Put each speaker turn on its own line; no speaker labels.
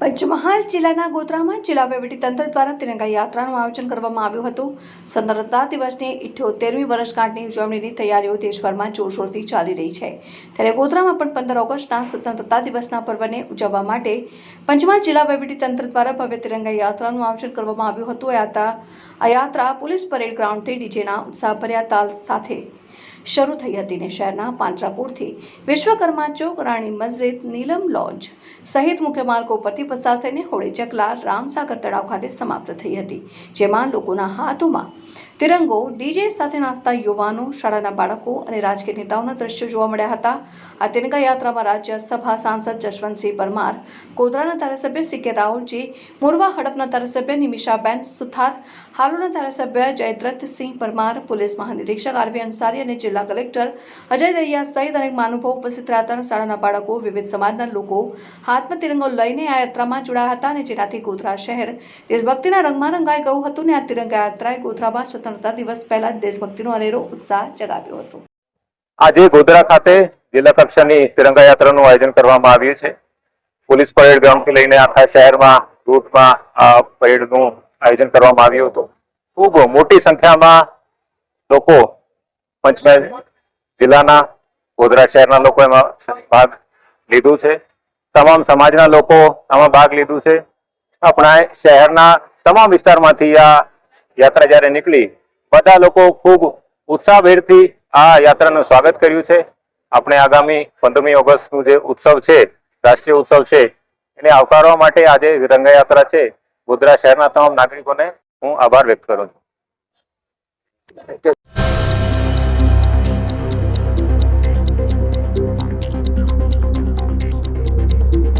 પંચમહાલ જિલ્લાના ગોધરામાં જિલ્લા વહીવટીતંત્ર દ્વારા તિરંગા યાત્રાનું આયોજન કરવામાં આવ્યું હતું. સ્વતંત્રતા દિવસની ઇઠ્યોતેરમી વર્ષગાંઠની ઉજવણીની તૈયારીઓ દેશભરમાં જોરશોરથી ચાલી રહી છે. ત્યારે ગોધરામાં પણ પંદર ઓગસ્ટના સ્વતંત્રતા દિવસના પર્વને ઉજવવા માટે પંચમહાલ જિલ્લા વહીવટીતંત્ર દ્વારા ભવ્ય તિરંગા યાત્રાનું આયોજન કરવામાં આવ્યું હતું. આ યાત્રા પોલીસ પરેડ ગ્રાઉન્ડથી ડીજેના ઉત્સાહભર્યા તાલ સાથે શરૂ થઈ હતી ને શહેરના પાંજરાપોળથી વિશ્વકર્મા ચોક, રાણી મસ્જિદ, નીલમ લોજ સહિત મુખ્ય માર્ગો પરથી પસાર થઈને હોળી ચકલા, રામસાગર તળાવ ખાતે સમાપ્ત થઈ હતી, જેમાં લોકોના હાથોમાં તિરંગો, ડીજે સાથે નાચતા યુવાનો, શાળાના બાળકો અને રાજકીય નેતાઓના દ્રશ્યો જોવા મળ્યા હતા. આ તિરંગા યાત્રામાં રાજ્યસભા સાંસદ જશવંતસિંહ પરમાર, ગોધરાના ધારાસભ્ય સી કે રાહુલજી, મોરવા હડપના ધારાસભ્ય નિમિષાબેન સુથાર હાલોના ધારાસભ્ય જયદ્રથસિંહ પરમાર, પોલીસ મહાનિરીક્ષક આરવી અંસારી અને જિલ્લા કલેક્ટર અજય દહિયા સહિત અનેક મહાનુભાવ ઉપસ્થિત રહ્યા શાળાના બાળકો, વિવિધ સમાજના લોકો હાથમાં તિરંગો લઈને આ યાત્રામાં જોડાયા હતા અને જેનાથી ગોધરા શહેર દેશભક્તિના રંગમાં રંગાઈ ગયું હતું ને આ તિરંગા યાત્રાએ ગોધરામાં સ્વતંત્રતા દિવસ પહેલા દેશભક્તિનો અનેરો ઉત્સાહ જગાવ્યો હતો.
આજે ગોધરા ખાતે જિલ્લા કક્ષાની તિરંગા યાત્રાનું આયોજન કરવામાં આવ્યું છે. પોલીસ પરેડ ગ્રાઉન્ડથી લઈને આખા શહેરમાં રૂટમાં આ પરેડનું આયોજન કરવામાં આવ્યું હતું. ખૂબ મોટી સંખ્યામાં લોકો પંચમહાલ જિલ્લાના ગોધરા શહેરના લોકો એમાં ભાગ લીધું છે. તમામ સમાજના લોકો આમાં ભાગ લીધું છે. આપણા શહેરના તમામ વિસ્તારમાંથી આ યાત્રા જ્યારે નીકળી, બધા લોકો ખૂબ ઉત્સાહભેરથી આ યાત્રાનું સ્વાગત કર્યું છે. આપણે આગામી પંદરમી ઓગસ્ટનું જે ઉત્સવ છે, રાષ્ટ્રીય ઉત્સવ છે, એને આવકારવા માટે આજે રંગયાત્રા છે. ગોધરા શહેરના તમામ નાગરિકોને હું આભાર વ્યક્ત કરું છું.